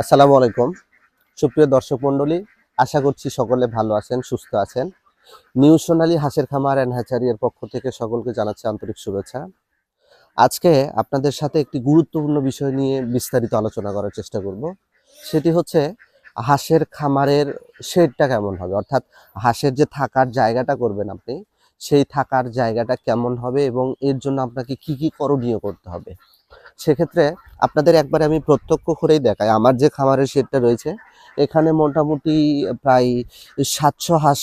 আসসালামু আলাইকুম। সুপ্রিয় দর্শক মণ্ডলী, আশা করছি সকলে ভালো আছেন, সুস্থ আছেন। নিউ সোনালী, হাঁসের খামার অ্যান্ড হ্যাচারি এর পক্ষ থেকে সকলকে জানাচ্ছি আন্তরিক শুভেচ্ছা। আজকে আপনাদের সাথে একটি গুরুত্বপূর্ণ বিষয় নিয়ে বিস্তারিত আলোচনা করার চেষ্টা করব। সেটি হচ্ছে হাঁসের খামারের শেডটা কেমন হবে? অর্থাৎ হাঁসের যে থাকার জায়গাটা করবেন আপনি, সেই থাকার জায়গাটা কেমন হবে এবং এর জন্য আপনাকে কি কি করণীয় করতে হবে? সেক্ষেত্রে আপনাদের একবারে আমি প্রত্যক্ষ করেই দেখাই। আমার যে খামারের শেডটা রয়েছে, এখানে মোটামুটি প্রায় সাতশো হাঁস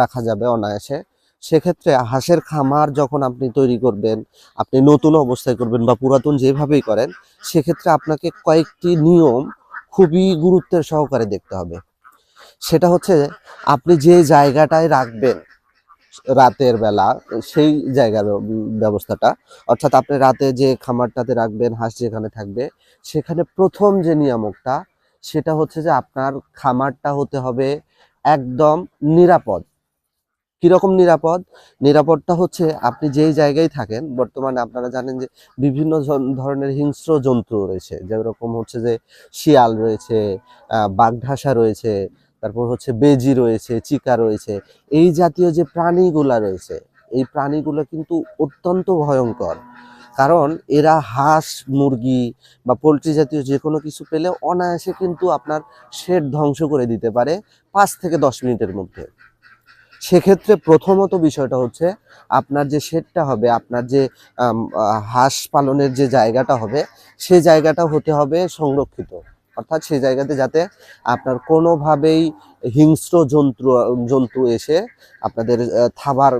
রাখা যাবে অনায়াসে। সেক্ষেত্রে হাঁসের খামার যখন আপনি তৈরি করবেন, আপনি নতুন অবস্থায় করবেন বা পুরাতন যেভাবেই করেন, সেক্ষেত্রে আপনাকে কয়েকটি নিয়ম খুবই গুরুত্বের সহকারে দেখতে হবে। সেটা হচ্ছে, আপনি যে জায়গাটায় রাখবেন রাতের বেলা, সেই জায়গার ব্যবস্থাটা। অর্থাৎ আপনি রাতে যে খামারটাতে রাখবেন, হাঁস যেখানে থাকবে, সেখানে প্রথম যে নিয়ামকটা, সেটা হচ্ছে যে আপনার খামারটা হতে হবে একদম নিরাপদ। কীরকম নিরাপদ? নিরাপদটা হচ্ছে আপনি যেই জায়গায় থাকেন, বর্তমানে আপনারা জানেন যে বিভিন্ন ধরনের হিংস্র জন্তু রয়েছে। যেরকম হচ্ছে যে শিয়াল রয়েছে বাঘঢাসা রয়েছে তারপর হচ্ছে বেজি রয়েছে, চিকা রয়েছে, এই জাতীয় যে প্রাণীগুলা রয়েছে, এই প্রাণীগুলো কিন্তু অত্যন্ত ভয়ঙ্কর। কারণ এরা হাঁস, মুরগি বা পোলট্রি জাতীয় যে কোনো কিছু পেলে অনায়াসে কিন্তু আপনার শেড ধ্বংস করে দিতে পারে পাঁচ থেকে দশ মিনিটের মধ্যে। সেক্ষেত্রে প্রথমত বিষয়টা হচ্ছে আপনার যে শেডটা হবে, আপনার যে হাঁস পালনের যে জায়গাটা হবে, সে জায়গাটা হতে হবে সংরক্ষিত। অর্থাৎ সেই জায়গাতে যাতে আপনার কোনোভাবেই হিংস্র জন্তু জন্তু এসে আপনাদের থাবার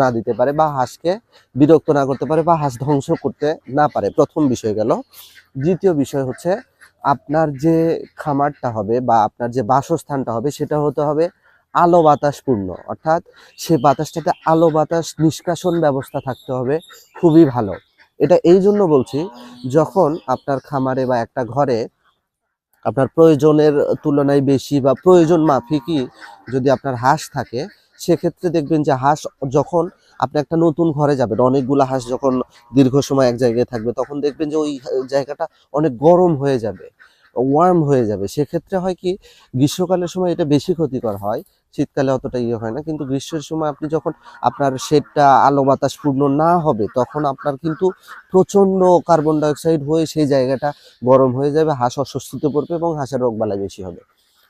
না দিতে পারে বা হাঁসকে বিরক্ত না করতে পারে বা হাঁস ধ্বংস করতে না পারে। প্রথম বিষয় গেল। দ্বিতীয় বিষয় হচ্ছে আপনার যে খামারটা হবে বা আপনার যে বাসস্থানটা হবে সেটা হতে হবে আলো বাতাস পূর্ণ অর্থাৎ সে বাতাসটাতে আলো বাতাস নিষ্কাশন ব্যবস্থা থাকতে হবে খুবই ভালো। এটা এই জন্য বলছি, যখন আপনার খামারে বা একটা ঘরে আপনার প্রয়োজনের তুলনায় বেশি বা প্রয়োজন মাফিকই যদি আপনার হাঁস থাকে, সেক্ষেত্রে দেখবেন যে হাঁস যখন আপনি একটা নতুন ঘরে যাবেন, অনেকগুলো হাঁস যখন দীর্ঘ সময় এক জায়গায় থাকবে, তখন দেখবেন যে ওই জায়গাটা অনেক গরম হয়ে যাবে। ওয়ার্ম হয়ে যাবে। সেক্ষেত্রে হয় কি, গ্রীষ্মকালের সময় এটা বেশি ক্ষতিকর হয়। শীতকালে অতটা ইয়ে হয় না। কিন্তু গ্রীষ্মের সময় আপনি যখন আপনার শেডটা আলো বাতাস পূর্ণ না হবে, তখন আপনার কিন্তু প্রচণ্ড কার্বন ডাইঅক্সাইড হয়ে সেই জায়গাটা গরম হয়ে যাবে, হাঁস অস্বস্তিতে পড়বে এবং হাঁসের রোগবালাই বেশি হবে।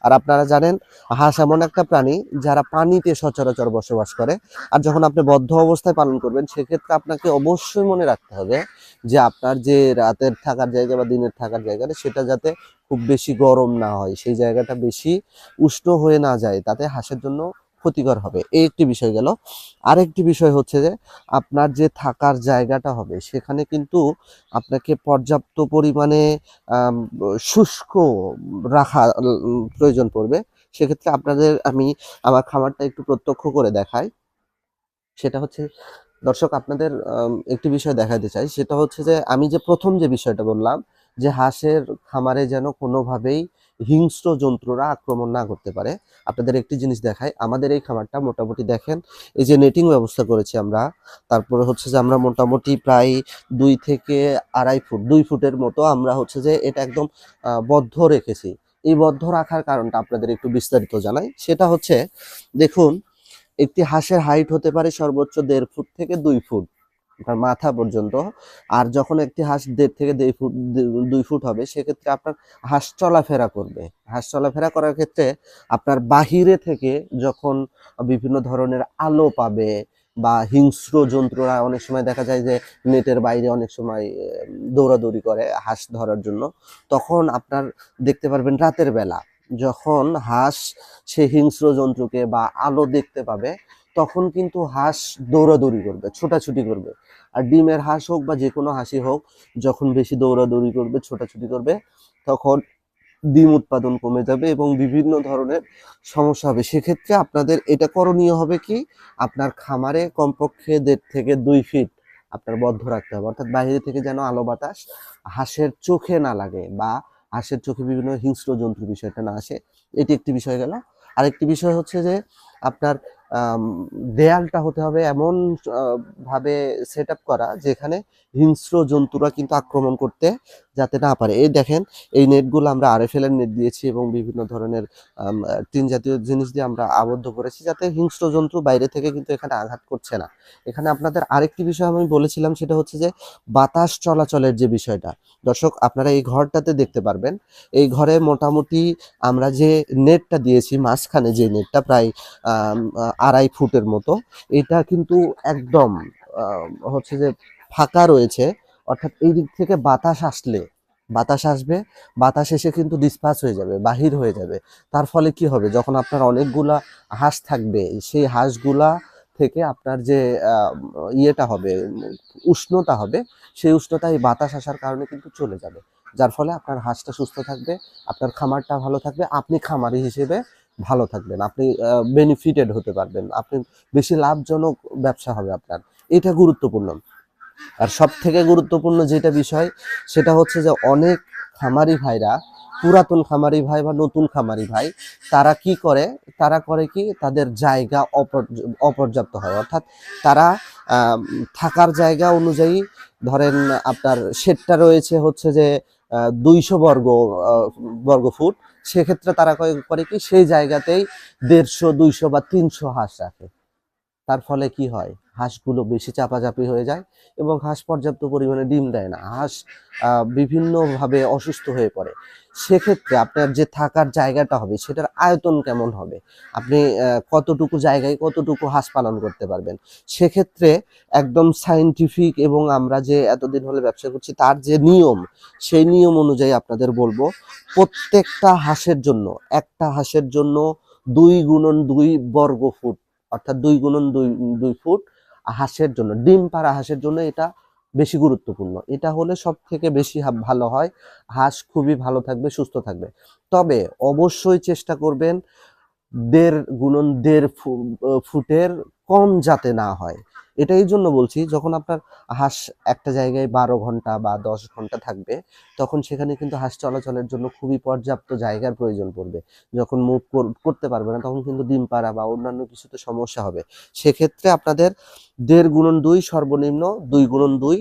আর আপনারা জানেন, হাঁস এমন একটা প্রাণী যারা পানিতে সচরাচর বসবাস করে। আর যখন আপনি বদ্ধ অবস্থায় পালন করবেন, সেক্ষেত্রে আপনাকে অবশ্যই মনে রাখতে হবে যে আপনার যে রাতের থাকার জায়গা বা দিনের থাকার জায়গাটা, সেটা যাতে খুব বেশি গরম না হয়। সেই জায়গাটা বেশি উষ্ণ হয়ে না যায়, তাতে হাঁসের জন্য ক্ষতিকর হবে। এই একটি বিষয় গেল। আরেকটি বিষয় হচ্ছে যে, আপনার যে থাকার জায়গাটা হবে, সেখানে কিন্তু আপনাকে পর্যাপ্ত পরিমাণে শুষ্ক রাখা প্রয়োজন পড়বে। সেক্ষেত্রে আপনাদের আমি আমার খামারটা একটু প্রত্যক্ষ করে দেখাই। সেটা হচ্ছে, দর্শক আপনাদের একটি বিষয় দেখাতে চাই। সেটা হচ্ছে যে, আমি যে প্রথম যে বিষয়টা বললাম, যে হাঁসের খামারে যেন কোনোভাবেই হিংস্র জন্তুরা আক্রমণ না করতে পারে। আপনাদের একটি জিনিস দেখাই, আমাদের এই খামারটা মোটামুটি দেখেন, এই যে নেটিং ব্যবস্থা করেছি আমরা, তারপরে হচ্ছে যে আমরা মোটামুটি প্রায় দুই থেকে আড়াই ফুট, দুই ফুটের মতো আমরা হচ্ছে যে এটা একদম বদ্ধ রেখেছি। এই বদ্ধ রাখার কারণটা আপনাদের একটু বিস্তারিত জানাই। সেটা হচ্ছে, দেখুন, একটি হাঁসের হাইট হতে পারে সর্বোচ্চ দেড় ফুট থেকে দুই ফুট। আপনার মাথা পর্যন্ত। আর যখন একটি হাঁস দেড় থেকে দুই ফুট দুই ফুট হবে, সেক্ষেত্রে আপনার হাঁস চলাফেরা করবে। হাঁস চলাফেরা করার ক্ষেত্রে আপনার বাহিরে থেকে যখন বিভিন্ন ধরনের আলো পাবে বা হিংস্র জন্তুরা অনেক সময় দেখা যায় যে নেটের বাইরে অনেক সময় দৌড়াদৌড়ি করে হাঁস ধরার জন্য, তখন আপনার দেখতে পারবেন রাতের বেলা, যখন হাঁস সে হিংস্র জন্তুকে বা আলো দেখতে পাবে তখন কিন্তু হাঁস দৌড়াদৌড়ি করবে, ছোটাছুটি করবে। আর ডিমের হাঁস হোক বা যে কোনো হাঁসই হোক, যখন বেশি দৌড়াদৌড়ি করবে, ছোটাছুটি করবে, তখন ডিম উৎপাদন কমে যাবে এবং বিভিন্ন ধরনের সমস্যা হবে। সেক্ষেত্রে আপনাদের এটা করণীয় হবে কি? আপনার খামারে কমপক্ষে দেড় থেকে দুই ফিট আপনার বদ্ধ রাখতে হবে। অর্থাৎ বাইরে থেকে যেন আলো বাতাস হাঁসের চোখে না লাগে বা হাঁসের চোখে বিভিন্ন হিংস্র জন্তুর বিষয়টা না আসে। এটি একটি বিষয় গেল। আরেকটি বিষয় হচ্ছে যে, আপনার দেয়ালটা হতে হবে এমন ভাবে সেট করা যেখানে হিংস্র জন্তুরা কিন্তু আক্রমণ করতে যাতে না পারে। এই দেখেন, এই নেটগুলো আমরা আরএফএল এর নেট দিয়েছি এবং বিভিন্ন ধরনের টিন জাতীয় জিনিস দিয়ে আমরা আবদ্ধ করেছি যাতে হিংস্র জন্তু বাইরে থেকে কিন্তু এখানে আঘাত করছে না। এখানে আপনাদের আরেকটি বিষয় আমি বলেছিলাম, সেটা হচ্ছে যে বাতাস চলাচলের যে বিষয়টা। দর্শক, আপনারা এই ঘরটাতে দেখতে পারবেন। এই ঘরে মোটামুটি আমরা যে নেটটা দিয়েছি, মাঝখানে যে নেটটা প্রায় আড়াই ফুটের মতো, এটা কিন্তু একদম হচ্ছে যে ফাঁকা রয়েছে। অর্থাৎ এই দিক থেকে বাতাস আসলে, বাতাস আসবে, বাতাস এসে কিন্তু ডিসপাস হয়ে যাবে, বাহির হয়ে যাবে। তার ফলে কি হবে? যখন আপনার অনেকগুলা হাঁস থাকবে, সেই হাঁসগুলা থেকে আপনার যে ইয়েটা হবে, উষ্ণতা হবে, সেই উষ্ণতা, এই বাতাস আসার কারণে কিন্তু চলে যাবে। যার ফলে আপনার হাঁসটা সুস্থ থাকবে, আপনার খামারটা ভালো থাকবে, আপনি খামারি হিসেবে ভালো থাকবেন, আপনি বেনিফিটেড হতে পারবেন, আপনি বেশি লাভজনক ব্যবসা হবে আপনার। এটা গুরুত্বপূর্ণ। আর সব থেকে গুরুত্বপূর্ণ যেটা বিষয়, সেটা হচ্ছে যে অনেক খামারি ভাইরা, পুরাতন খামারি ভাই বা নতুন খামারি ভাই, তারা কি করে? তারা করে কি? তাদের জায়গা অপর্য- অপর্যাপ্ত হয়। অর্থাৎ তারা থাকার জায়গা অনুযায়ী ধরেন আপনার শেডটা রয়েছে হচ্ছে যে দুইশো বর্গ বর্গ ফুট, সেক্ষেত্রে তারা করে কি? সেই জায়গাতেই দেড়শো, দুইশো বা তিনশো হাঁস রাখে। তার ফলে কি হয়? হাঁসগুলো বেশি চাপাচাপি হয়ে যায় এবং হাঁস পর্যাপ্ত পরিমাণে ডিম দেয় না। হাঁস বিভিন্নভাবে অসুস্থ হয়ে পড়ে। সেক্ষেত্রে আপনার যে থাকার জায়গাটা হবে, সেটার আয়তন কেমন হবে? আপনি কতটুকু জায়গায় কতটুকু হাঁস পালন করতে পারবেন? সেক্ষেত্রে একদম সাইন্টিফিক এবং আমরা যে এতদিন হলে ব্যবসা করছি, তার যে নিয়ম, সেই নিয়ম অনুযায়ী আপনাদের বলব, প্রত্যেকটা হাঁসের জন্য, একটা হাঁসের জন্য দুই গুণন দুই বর্গ ফুট অর্থাৎ দুই গুণন দুই দুই ফুট হাঁসের জন্য, ডিম পাড়া হাঁসের জন্য এটা বেশি গুরুত্বপূর্ণ। এটা হলে সব থেকে বেশি ভালো হয়। হাঁস খুবই ভালো থাকবে, সুস্থ থাকবে। তবে অবশ্যই চেষ্টা করবেন, দেড় গুণন দেড় ফুটের কম যাতে না হয়। এটা এই জন্য বলছি, যখন আপনার হাঁস একটা জায়গায় বারো ঘণ্টা বা দশ ঘণ্টা থাকবে, তখন সেখানে কিন্তু হাঁস চলাচলের জন্য খুবই পর্যাপ্ত জায়গার প্রয়োজন পড়বে। যখন মুভ করতে পারবে না, তখন কিন্তু ডিম পাড়া বা অন্যান্য কিছুতে সমস্যা হবে। সেক্ষেত্রে আপনাদের দেড় গুণন দুই সর্বনিম্ন দুই গুণন দুই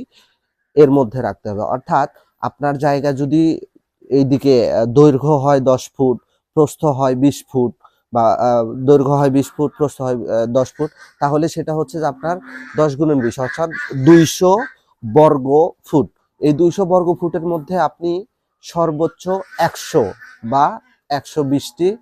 এর মধ্যে রাখতে হবে। অর্থাৎ আপনার জায়গা যদি এইদিকে দৈর্ঘ্য হয় দশ ফুট, প্রস্থ হয় বিশ ফুট বা দৈর্ঘ্য হয় বিশ ফুট, প্রস্থ হয় দশ ফুট, তাহলে সেটা হচ্ছে যে আপনার দশ গুণন বিশ, অর্থাৎ দুইশো বর্গ ফুট। এই দুইশো বর্গ ফুটের মধ্যে আপনি সর্বোচ্চ একশো বা একশো বিশটি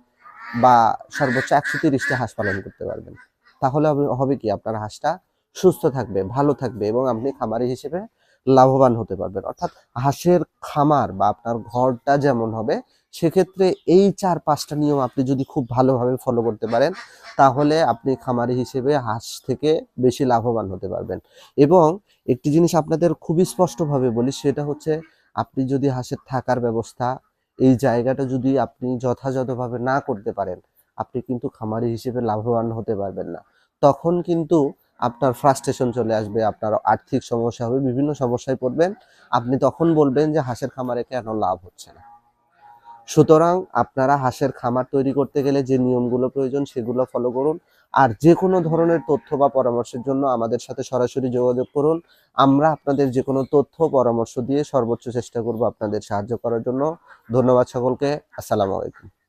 বা সর্বোচ্চ একশো তিরিশটি হাঁস পালন করতে পারবেন। তাহলে হবে- কি? আপনার হাঁসটা সুস্থ থাকবে, ভালো থাকবে এবং আপনি খামারি হিসেবে লাভবান হতে পারবেন। অর্থাৎ হাঁসের খামার বা আপনার ঘরটা যেমন হবে, সেক্ষেত্রে এই চার পাঁচটা নিয়ম আপনি যদি খুব ভালোভাবে ফলো করতে পারেন, তাহলে আপনি খামারি হিসেবে হাঁস থেকে বেশি লাভবান হতে পারবেন। এবং একটি জিনিস আপনাদের খুবই স্পষ্টভাবে বলি, সেটা হচ্ছে আপনি যদি হাঁসের থাকার ব্যবস্থা, এই জায়গাটা যদি আপনি যথাযথভাবে না করতে পারেন, আপনি কিন্তু খামারি হিসেবে লাভবান হতে পারবেন না। তখন কিন্তু আপনার ফ্রাস্ট্রেশন চলে আসবে, আপনার আর্থিক সমস্যা হবে, বিভিন্ন সমস্যায় পড়বেন। আপনি তখন বলবেন যে হাঁসের খামারে কেন লাভ হচ্ছে না? সুতরাং আপনারা হাঁসের খামার তৈরি করতে গেলে যে নিয়মগুলো প্রয়োজন সেগুলো ফলো করুন। আর যে কোনো ধরনের তথ্য বা পরামর্শের জন্য আমাদের সাথে সরাসরি যোগাযোগ করুন। আমরা আপনাদের যে কোনো তথ্য, পরামর্শ দিয়ে সর্বোচ্চ চেষ্টা করব আপনাদের সাহায্য করার জন্য। ধন্যবাদ সকলকে। আসসালামু আলাইকুম।